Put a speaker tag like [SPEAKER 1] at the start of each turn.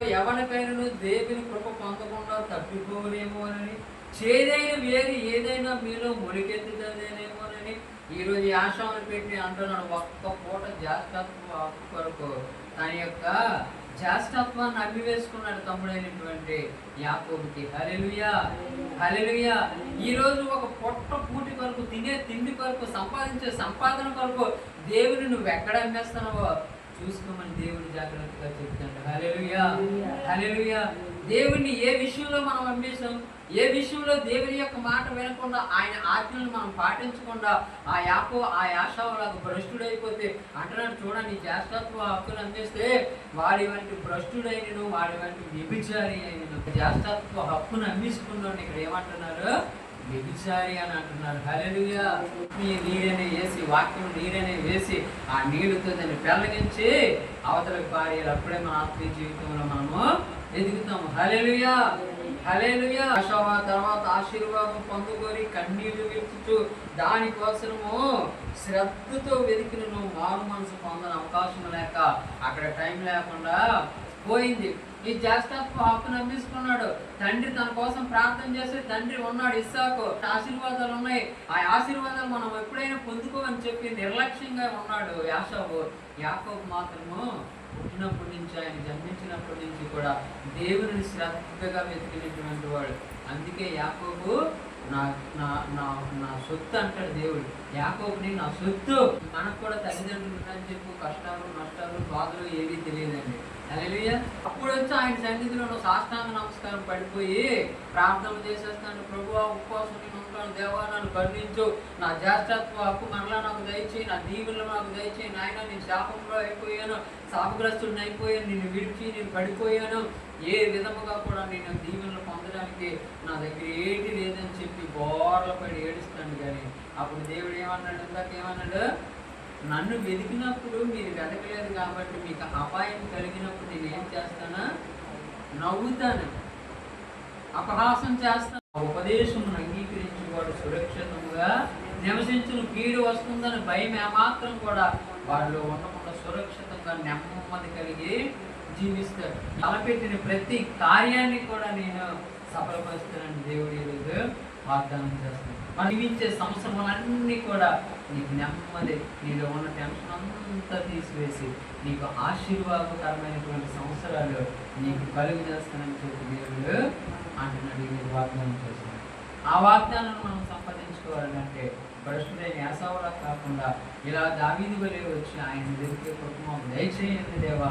[SPEAKER 1] ఎవరికైనా దేవుని కృప పొందకుండా తప్పిపోలేమోనని చేదైన వేరు ఏదైనా మీలో మొలికెత్తుతుందేమోనని ఈరోజు ఆశాను పెట్టి అంటున్నాడు. ఒక్క పూట జాస్తత్వ కొరకు తన యొక్క జాస్తత్వాన్ని అమ్మివేసుకున్నాడు తమ్ముడైనటువంటి యాకోబుకి. హలెలుయా హలెలుయా ఈ రోజు ఒక పొట్ట పూటి కొరకు తినే తిండి కొరకు సంపాదించే సంపాదన కొరకు దేవుని నువ్వు ఎక్కడ అమ్మేస్తున్నావో చూసుకోమని దేవుని జాగ్రత్తగా చెప్తాడు. హల్లెలూయా. దేవుణ్ణి ఏ విషయంలో మనం అమ్మేశాం ఏ విషయంలో దేవుని యొక్క మాట వినకుండా ఆయన ఆజ్ఞలను మనం పాటించకుండా ఆ యాపో ఆ యాషావులకు భ్రష్టుడైపోతే అంటున్నాడు చూడండి జ్యేష్ఠత్వ హక్కును అందిస్తే వాడి వంటి భ్రష్టుడైనను వాడి వంటి వ్యభిచారి అయినను జ్యేష్ఠత్వ హక్కును అమ్మేసుకున్నాడు ఇక్కడ ఏమంటున్నారు? వ్యభిచారి అని అంటున్నారు. హల్లెలూయా. మీ నీరనే వేసి వాక్యం నీరనే వేసి ఆ నీళ్ళతో దాన్ని పెళ్ళగించి అవతలకు పారేయాలి అప్పుడే మన ఆత్మీయ జీవితంలో మనము ఎదుగుతాము. హల్లెలూయా. హల్లెలూయా. ఆశావ తర్వాత ఆశీర్వాదం పొందుకొని కన్నీళ్ళు విడుచుచు దానికోసము శ్రద్ధతో వెతికిన నువ్వు మారు మనసు పొందని అవకాశం లేక అక్కడ టైం లేకుండా పోయింది. ఈ జాస్టాప్ అప్పు నమ్మించుకున్నాడు. తండ్రి తన కోసం ప్రార్థన చేసి తండ్రి ఉన్నాడు ఇస్సాకు. ఆశీర్వాదాలు ఉన్నాయి. ఆ ఆశీర్వాదాలు మనం ఎప్పుడైనా పొందుకోమని చెప్పి నిర్లక్ష్యంగా ఉన్నాడు యాషావు. యాకోబు మాత్రము పుట్టినప్పటి నుంచి ఆయన జన్మించినప్పటి నుంచి కూడా దేవుని శ్రద్ధగా వెతికినటువంటి వాడు. అందుకే యాకోబు నా నా నా నా సొత్తు అంటాడు దేవుడు. యాకోబుని నా సొత్తు. మనకు కూడా తల్లిదండ్రులు అని చెప్పు కష్టాలు నష్టాలు బాధలు ఏవీ తెలియదండి. అప్పుడు వచ్చి ఆయన సన్నిధిలో సాష్టాంగ నమస్కారం పడిపోయి ప్రార్థన చేసేస్తాను. ప్రభు ఉపవాసం నేను ఉంటాను. దేవా నన్ను కరుణించు నా జ్యేష్ఠత్వ హక్కు మరలా నాకు దయచేయి. నా దీవులు నాకు దయచేయి. నాయన నేను శాపంలో అయిపోయాను. శాపగ్రస్తుడిని అయిపోయాను. నిన్ను విడిచి నేను పడిపోయాను. ఏ విధముగా కూడా నేను దీవెనలు పొందడానికి నా దగ్గర ఏంటి లేదని చెప్పి బోర్ల పడి ఏడుస్తాను కానీ అప్పుడు దేవుడు ఏమన్నాడు? ఇందాక ఏమన్నాడు? నన్ను వెతికినప్పుడు మీరు వెతకలేదు కాబట్టి మీకు అపాయం కలిగినప్పుడు ఏం చేస్తానా? నవ్వుతాను. అపహాసం చేస్తాను. ఆ అంగీకరించేవాడు అంగీకరించి వాడు సురక్షితంగా నివసించిన. కీడు వస్తుందని భయం ఏమాత్రం కూడా వాళ్ళు ఉండకుండా సురక్షితంగా నెమ్మది కలిగి జీవిస్తారు తలపెట్టిన ప్రతి కార్యాన్ని కూడా నేను సఫలపరుస్తానని దేవుడు ఈరోజు వాగ్దానం చేస్తాను మనం జీవించే సంవత్సరాలన్నీ కూడా నీకు నెమ్మది నీలో ఉన్న టెన్షన్ అంతా తీసివేసి నీకు ఆశీర్వాదకరమైనటువంటి సంవత్సరాలు నీకు కలుగు చేస్తానని చెప్పి దేవుడు అంటున్నాడు. నీకు వాగ్దానం చేస్తున్నాడు. ఆ వాగ్దానాన్ని మనం సంపాదించుకోవాలంటే భ్రష్టుడైన యాసవలా కాకుండా ఇలా దావీదు వలె వచ్చి ఆయన వెతికే కుటుంబం దయచేయండి దేవా